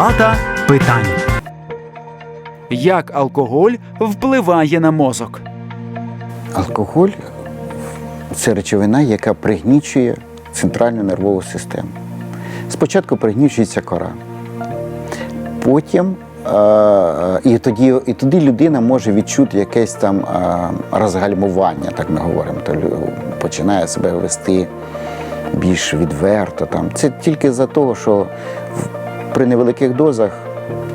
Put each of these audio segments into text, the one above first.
Палата питань. Як алкоголь впливає на мозок? Алкоголь це речовина, яка пригнічує центральну нервову систему. Спочатку пригнічується кора. Потім е, і, тоді, і тоді людина може відчути якесь там е, розгальмування, так ми говоримо. То починає себе вести більш відверто. Там. Це тільки за того, що при невеликих дозах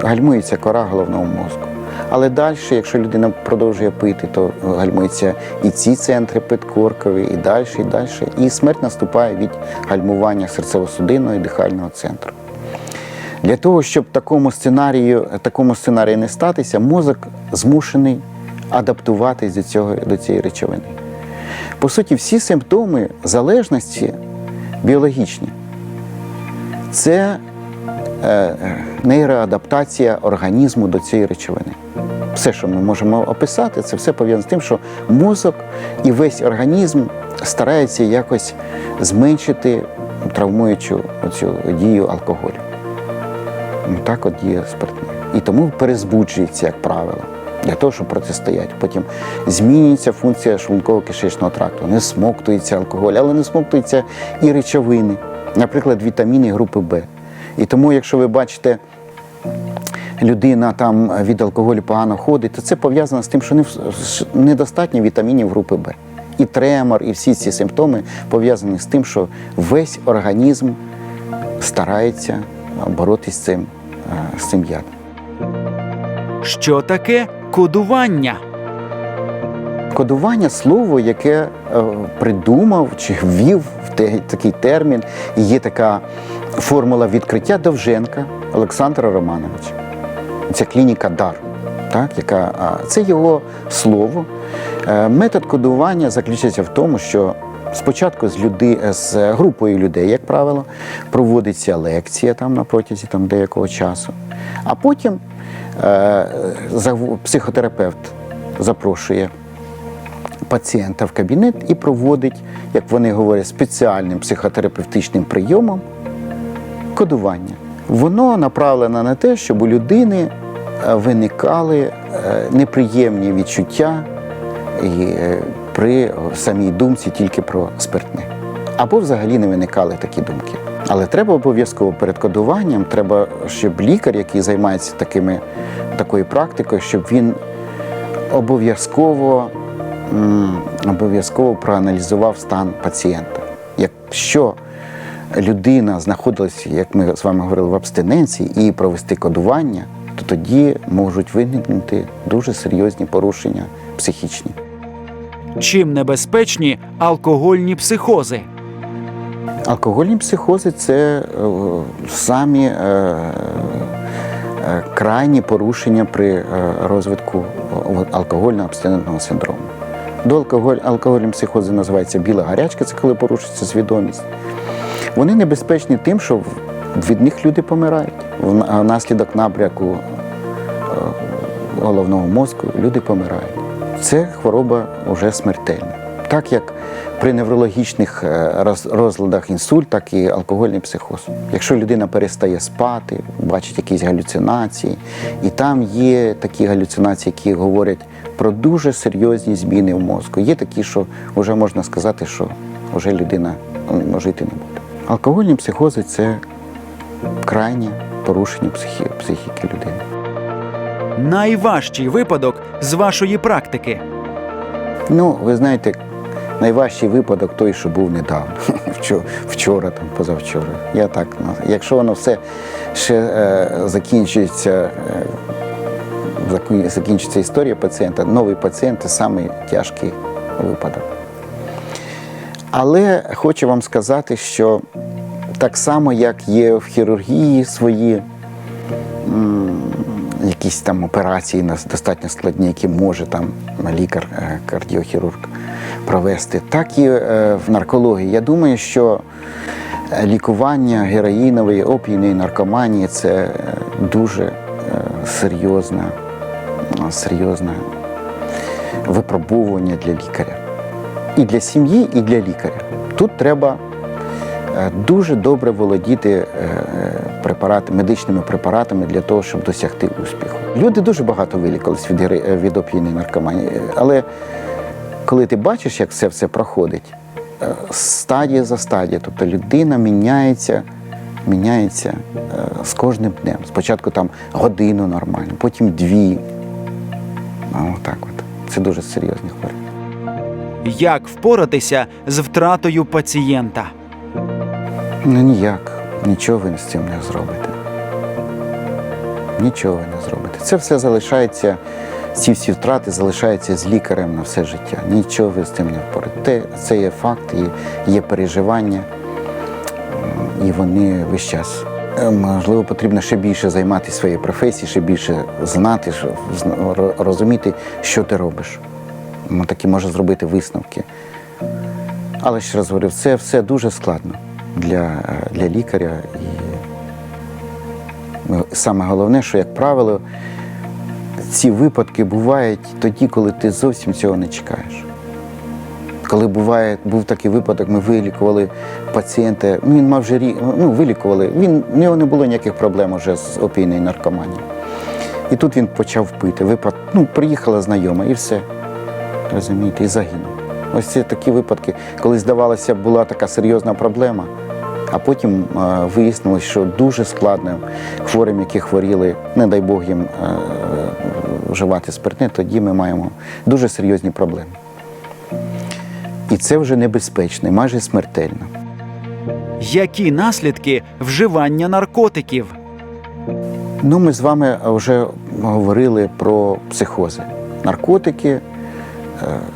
гальмується кора головного мозку. Але далі, якщо людина продовжує пити, то гальмуються і ці центри підкоркові, і далі, і далі. І смерть наступає від гальмування серцево-судинного і дихального центру. Для того, щоб такому сценарію, такому сценарію не статися, мозок змушений адаптуватись до, цього, до цієї речовини. По суті, всі симптоми залежності біологічні. Це е, е, нейроадаптація організму до цієї речовини. Все, що ми можемо описати, це все пов'язано з тим, що мозок і весь організм старається якось зменшити травмуючу цю дію алкоголю. Ну, так от діє спиртне. І тому перезбуджується, як правило, для того, щоб протистояти. Потім змінюється функція шлунково-кишечного тракту, не смоктується алкоголь, але не смоктуються і речовини, наприклад, вітаміни групи Б. І тому, якщо ви бачите, людина там від алкоголю погано ходить, то це пов'язано з тим, що недостатньо вітамінів групи Б. І тремор, і всі ці симптоми пов'язані з тим, що весь організм старається боротися з цим, е, з цим ядом. Що таке кодування? Кодування слово, яке е, придумав чи ввів в такий термін, і є така формула відкриття Довженка Олександра Романовича. Це клініка дар, так, яка, це його слово. Е, Метод кодування заключається в тому, що спочатку з, люди, з групою людей, як правило, проводиться лекція там на протязі там, деякого часу, а потім е, психотерапевт запрошує пацієнта в кабінет і проводить, як вони говорять, спеціальним психотерапевтичним прийомом кодування. Воно направлено на те, щоб у людини е, виникали е, неприємні відчуття е, при самій думці тільки про спиртне. Або взагалі не виникали такі думки. Але треба обов'язково перед кодуванням, треба, щоб лікар, який займається такими, такою практикою, щоб він обов'язково обов'язково проаналізував стан пацієнта. Якщо людина знаходилася, як ми з вами говорили, в абстиненції і провести кодування, то тоді можуть виникнути дуже серйозні порушення психічні. Чим небезпечні алкогольні психози? Алкогольні психози це е, самі е, е, крайні порушення при розвитку алкогольного абстинентного синдрому. До алкоголь, алкогольні психози називається біла гарячка, це коли порушується свідомість. Вони небезпечні тим, що від них люди помирають. Внаслідок набряку е, головного мозку люди помирають. Це хвороба вже смертельна. Так як при неврологічних е, розладах інсульт, так і алкогольний психоз. Якщо людина перестає спати, бачить якісь галюцинації, і там є такі галюцинації, які говорять про дуже серйозні зміни в мозку. Є такі, що вже можна сказати, що вже людина м, жити не буде. Алкогольні психози це крайнє порушення психі- психіки людини. Найважчий випадок з вашої практики. Ну, ви знаєте, найважчий випадок той, що був недавно, вчора, там, позавчора. Я так, ну, якщо воно все ще е, закінчується, е, закінчиться історія пацієнта, новий пацієнт це самий тяжкий випадок. Але хочу вам сказати, що так само, як є в хірургії свої якісь там операції достатньо складні, які може там лікар, е, провести, так і е, в наркології. Я думаю, що лікування героїнової, опійної наркоманії це е, дуже е, серйозне, випробовування для лікаря. І для сім'ї, і для лікаря. Тут треба е, дуже добре володіти е, препаратами, медичними препаратами для того, щоб досягти успіху. Люди дуже багато вилікувалися від, е, від опійної наркоманії, але коли ти бачиш, як це все проходить, стадія за стадією, тобто людина міняється, міняється з кожним днем. Спочатку там годину нормально, потім дві. Отак от. Це дуже серйозні хвороби. Як впоратися з втратою пацієнта? Ну ніяк, нічого ви з цим не зробите. Нічого ви не зробите. Це все залишається, ці всі втрати залишаються з лікарем на все життя. Нічого ви з цим не впорите. Це є факт, і є переживання, і вони весь час. Е, Можливо, потрібно ще більше займатися своєю професією, ще більше знати, розуміти, що ти робиш. Такі може зробити висновки. Але ще раз говорю, це все дуже складно для, для лікаря. І ну, саме головне, що, як правило, ці випадки бувають тоді, коли ти зовсім цього не чекаєш. Коли буває, був такий випадок, ми вилікували пацієнта, ну, він мав вже рі- ну, вилікували, він, в нього не було ніяких проблем уже з опійною наркоманією. І тут він почав пити. Випад, ну, приїхала знайома і все. Розумієте, і загинув. Ось це такі випадки, коли здавалося, була така серйозна проблема, а потім е, вияснилось, що дуже складно хворим, які хворіли, не дай Бог їм е, вживати спиртне, тоді ми маємо дуже серйозні проблеми. І це вже небезпечно, майже смертельно. Які наслідки вживання наркотиків? Ну, ми з вами вже говорили про психози. Наркотики е,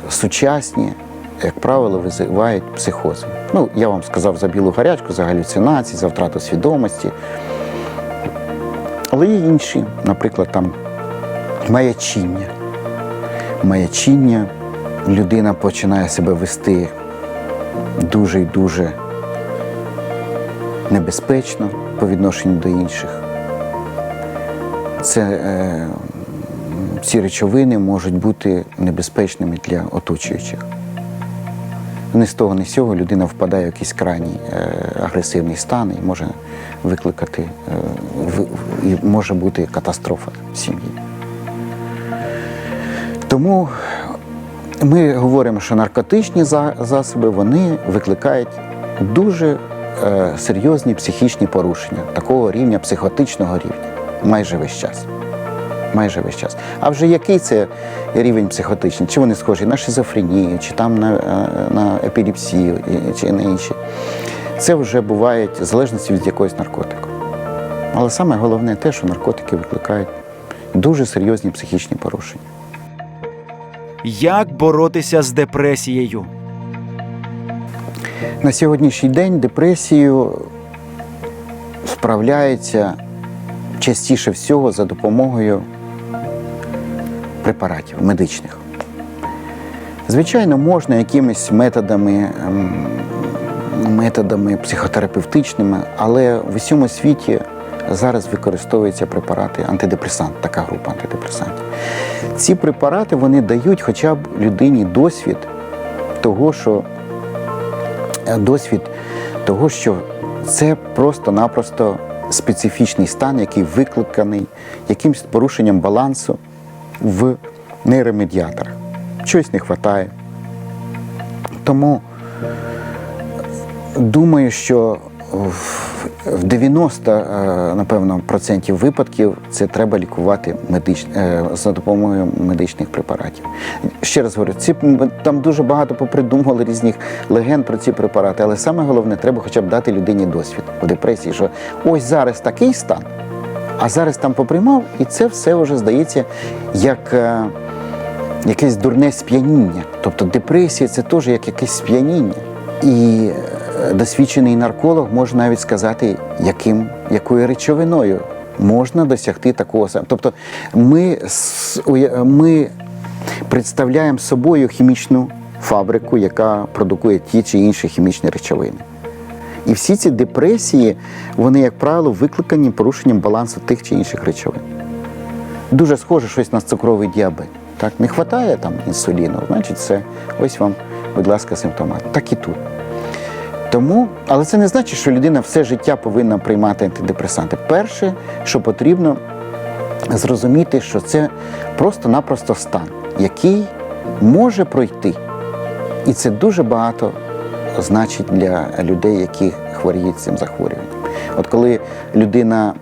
сучасні, як правило, визивають психози. Ну, я вам сказав за білу гарячку, за галюцинації, за втрату свідомості. Але є інші, наприклад, там маячіння. Маячіння людина починає себе вести дуже і дуже небезпечно по відношенню до інших. Це е, ці речовини можуть бути небезпечними для оточуючих. Ні з того, ні з цього людина впадає в якийсь крайній е, агресивний стан і може викликати, е, в, і може бути катастрофа в сім'ї. Тому ми говоримо, що наркотичні засоби вони викликають дуже е, серйозні психічні порушення такого рівня, психотичного рівня, майже весь час. Майже весь час. А вже який це рівень психотичний? Чи вони схожі на шизофренію, чи там на, е, на епілепсію, чи на інші? Це вже буває в залежності від якогось наркотику. Але саме головне те, що наркотики викликають дуже серйозні психічні порушення. Як боротися з депресією? На сьогоднішній день депресією справляється частіше всього за допомогою препаратів медичних. Звичайно, можна якимись методами, ем, методами психотерапевтичними, але в усьому світі зараз використовуються препарати антидепресант, така група антидепресантів. Ці препарати вони дають хоча б людині досвід того, що е, досвід того, що це просто-напросто специфічний стан, який викликаний якимось порушенням балансу в нейромедіаторах. Щось не вистачає. Тому думаю, що в в 90, е, напевно, процентів випадків це треба лікувати медич... е, за допомогою медичних препаратів. Ще раз говорю, ці там дуже багато попридумували різних легенд про ці препарати, але саме головне, треба хоча б дати людині досвід в депресії, що ось зараз такий стан, а зараз там поприймав, і це все вже здається як. е, якесь дурне сп'яніння. Тобто депресія це теж як якесь сп'яніння. І досвідчений нарколог може навіть сказати, яким, якою речовиною можна досягти такого самого. Тобто ми, ми представляємо собою хімічну фабрику, яка продукує ті чи інші хімічні речовини. І всі ці депресії, вони, як правило, викликані порушенням балансу тих чи інших речовин дуже схоже щось на цукровий діабет. Так, не вистачає там інсуліну, значить, це ось вам, будь ласка, симптомат. Так і тут. Тому, але це не значить, що людина все життя повинна приймати антидепресанти. Перше, що потрібно зрозуміти, що це просто-напросто стан, який може пройти. І це дуже багато значить для людей, які хворіють цим захворюванням. От коли людина,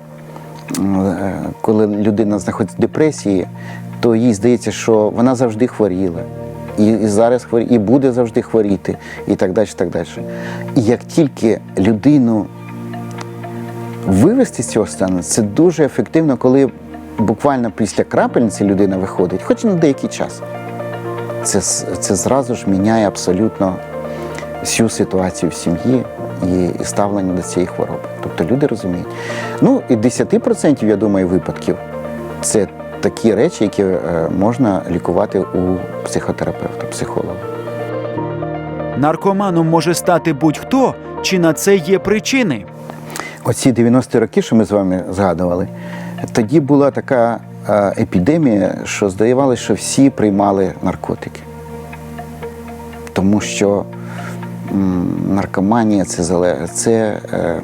е, коли людина знаходиться в депресії, то їй здається, що вона завжди хворіла. І, і зараз хворі, і буде завжди хворіти, і так далі. так далі. І як тільки людину вивести з цього стану, це дуже ефективно, коли буквально після крапельниці людина виходить, хоч на деякий час. Це, це зразу ж міняє абсолютно всю ситуацію в сім'ї і ставлення до цієї хвороби. Тобто люди розуміють. Ну і 10%, я думаю, випадків це такі речі, які е, можна лікувати у психотерапевта, психолога. Наркоманом може стати будь-хто, чи на це є причини. Оці 90-ті роки, що ми з вами згадували, тоді була така е, епідемія, що здавалося, що всі приймали наркотики. Тому що наркоманія це, це е,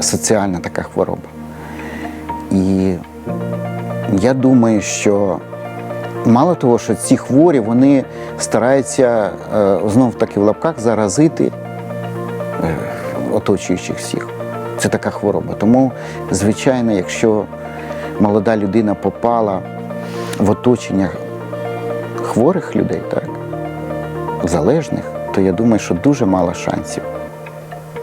соціальна така хвороба. І я думаю, що мало того, що ці хворі вони стараються е, знов таки в лапках заразити е, оточуючих всіх. Це така хвороба. Тому, звичайно, якщо молода людина попала в оточення хворих людей, так, залежних, то я думаю, що дуже мало шансів.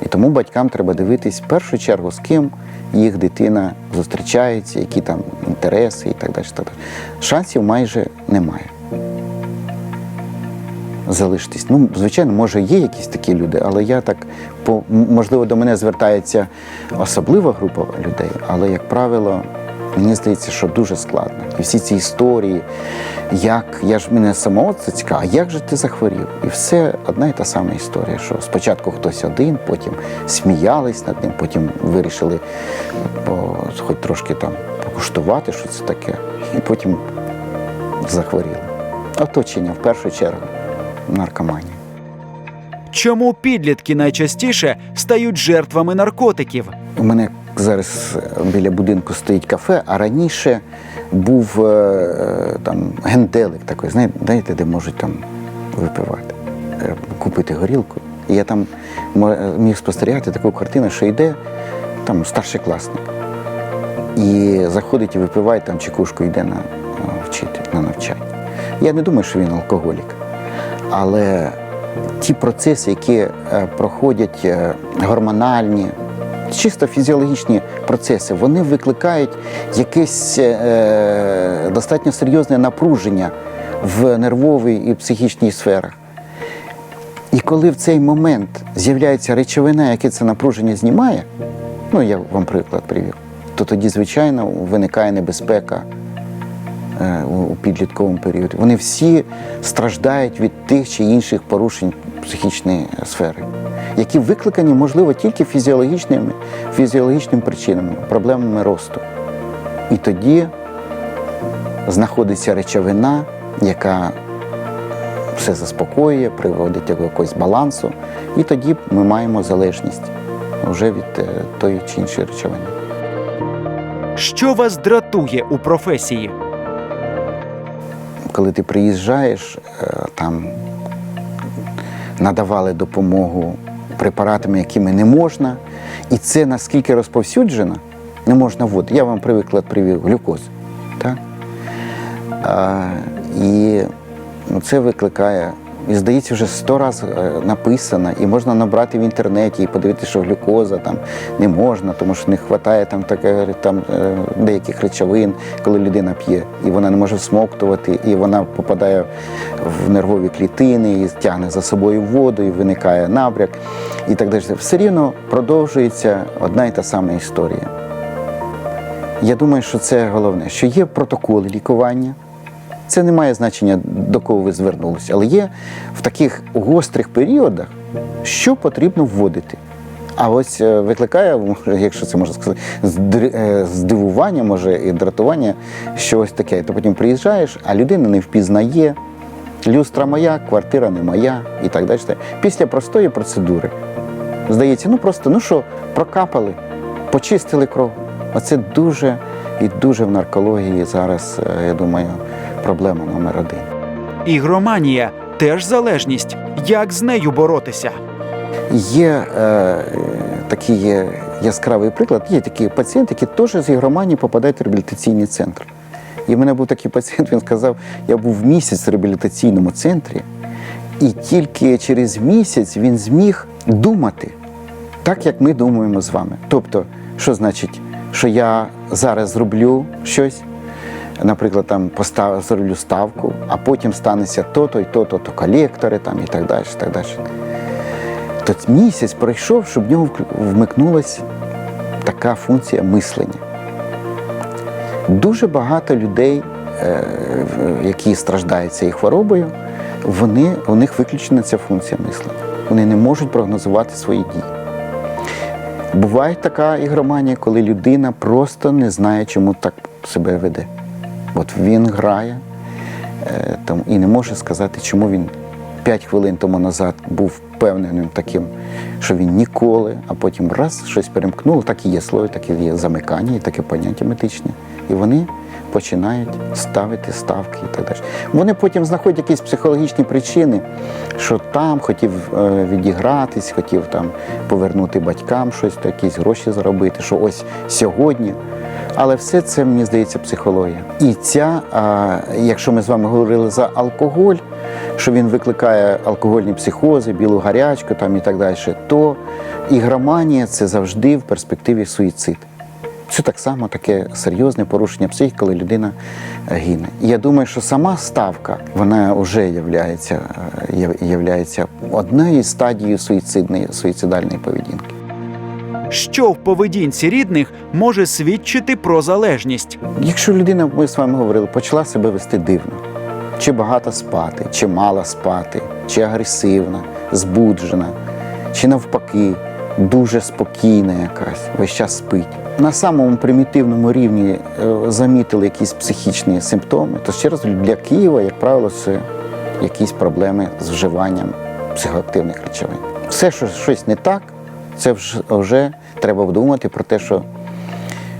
І тому батькам треба дивитись в першу чергу, з ким їх дитина зустрічається, які там інтереси і так далі. так далі. Шансів майже немає. Залишитись. Ну, звичайно, може, є якісь такі люди, але я так по можливо до мене звертається особлива група людей, але, як правило, мені здається, що дуже складно. І всі ці історії, як я ж мене самого це цікаво, а як же ти захворів? І все одна і та сама історія, що спочатку хтось один, потім сміялись над ним, потім вирішили по, хоч трошки там покуштувати, що це таке, і потім захворіли. Оточення в першу чергу наркоманії. Чому підлітки найчастіше стають жертвами наркотиків? У мене зараз біля будинку стоїть кафе, а раніше був е, е, там генделик такий, знаєте, де можуть там випивати, е, купити горілку. І я там міг спостерігати таку картину, що йде там старшокласник. І заходить і випиває там чекушку, йде на е, вчити, на навчання. Я не думаю, що він алкоголік. Але ті процеси, які е, проходять е, гормональні, чисто фізіологічні процеси, вони викликають якесь е, достатньо серйозне напруження в нервовій і психічній сферах. І коли в цей момент з'являється речовина, яка це напруження знімає, ну я вам приклад привів, то тоді, звичайно, виникає небезпека е, у у підлітковому періоді. Вони всі страждають від тих чи інших порушень психічної сфери, які викликані, можливо, тільки фізіологічними, фізіологічними причинами, проблемами росту. І тоді знаходиться речовина, яка все заспокоює, приводить до якогось балансу, і тоді ми маємо залежність вже від е, тої чи іншої речовини. Що вас дратує у професії? коли ти приїжджаєш, е, там надавали допомогу препаратами, якими не можна, і це наскільки розповсюджено, не можна вводити. Я вам приклад привів глюкозу. Так? А, і ну, це викликає. І здається, вже сто разів е, написано, і можна набрати в інтернеті і подивитися, що глюкоза там не можна, тому що не вистачає там, таке, там е, деяких речовин, коли людина п'є, і вона не може всмоктувати, і вона попадає в нервові клітини, і тягне за собою воду, і виникає набряк, і так далі. Все рівно продовжується одна і та сама історія. Я думаю, що це головне, що є протоколи лікування. Це не має значення, до кого ви звернулися, але є в таких гострих періодах, що потрібно вводити. А ось е, викликає, якщо це можна сказати, е, здивування, може, і дратування, що ось таке. Ти потім приїжджаєш, а людина не впізнає. Люстра моя, квартира не моя і так далі. Після простої процедури. Здається, ну просто ну що, прокапали, почистили кров. Оце дуже і дуже в наркології зараз, е, я думаю, проблема номер один. Ігроманія теж залежність. Як з нею боротися? Є е, такий є яскравий приклад. Є такі пацієнти, які теж з ігроманії попадають в реабілітаційний центр. І в мене був такий пацієнт, він сказав, я був місяць в реабілітаційному центрі, і тільки через місяць він зміг думати так, як ми думаємо з вами. Тобто, що значить, що я зараз зроблю щось, наприклад, там постав, зроблю ставку, а потім станеться то-то і то-то, то колектори там і так далі. Так далі. То місяць пройшов, щоб в нього вмикнулася така функція мислення. Дуже багато людей, е, які страждають цією хворобою, вони, у них виключена ця функція мислення. Вони не можуть прогнозувати свої дії. Буває така ігроманія, коли людина просто не знає, чому так себе веде. От він грає е, і не може сказати, чому він 5 хвилин тому назад був впевненим таким, що він ніколи, а потім раз щось перемкнуло, так і є слово, так і є замикання, і таке поняття метичне. І вони починають ставити ставки і так далі. Вони потім знаходять якісь психологічні причини, що там хотів е, відігратись, хотів там повернути батькам щось, якісь гроші заробити, що ось сьогодні. Але все це, мені здається, психологія. І ця, якщо ми з вами говорили за алкоголь, що він викликає алкогольні психози, білу гарячку там і так далі, то ігроманія це завжди в перспективі суїцид. Це так само таке серйозне порушення психіки, коли людина гине. Я думаю, що сама ставка вона вже являється, е, яв- являється однією стадією суїцидної, суїцидальної поведінки. Що в поведінці рідних може свідчити про залежність? Якщо людина, ми з вами говорили, почала себе вести дивно, чи багато спати, чи мало спати, чи агресивна, збуджена, чи навпаки, дуже спокійна якась, весь час спить. На самому примітивному рівні е, замітили якісь психічні симптоми, то ще раз для Києва, як правило, це якісь проблеми з вживанням психоактивних речовин. Все, що щось не так, це вже, вже треба думати про те, що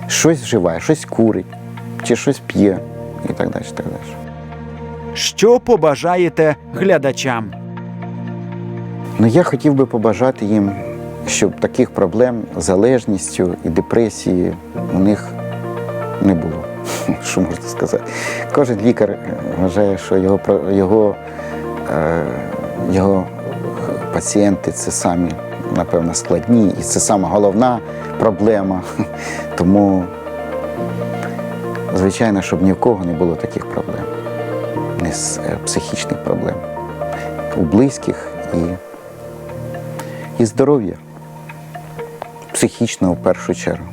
щось вживає, щось курить, чи щось п'є, і так далі. Так далі. Що побажаєте глядачам? Ну, я хотів би побажати їм, щоб таких проблем з залежністю і депресії у них не було. Що можна сказати? Кожен лікар е, вважає, що його, його, е, його пацієнти це самі, напевно, складні, і це сама головна проблема. Тому, звичайно, щоб ні в кого не було таких проблем, не е, психічних проблем у близьких і і здоров'я. психічно в першу чергу.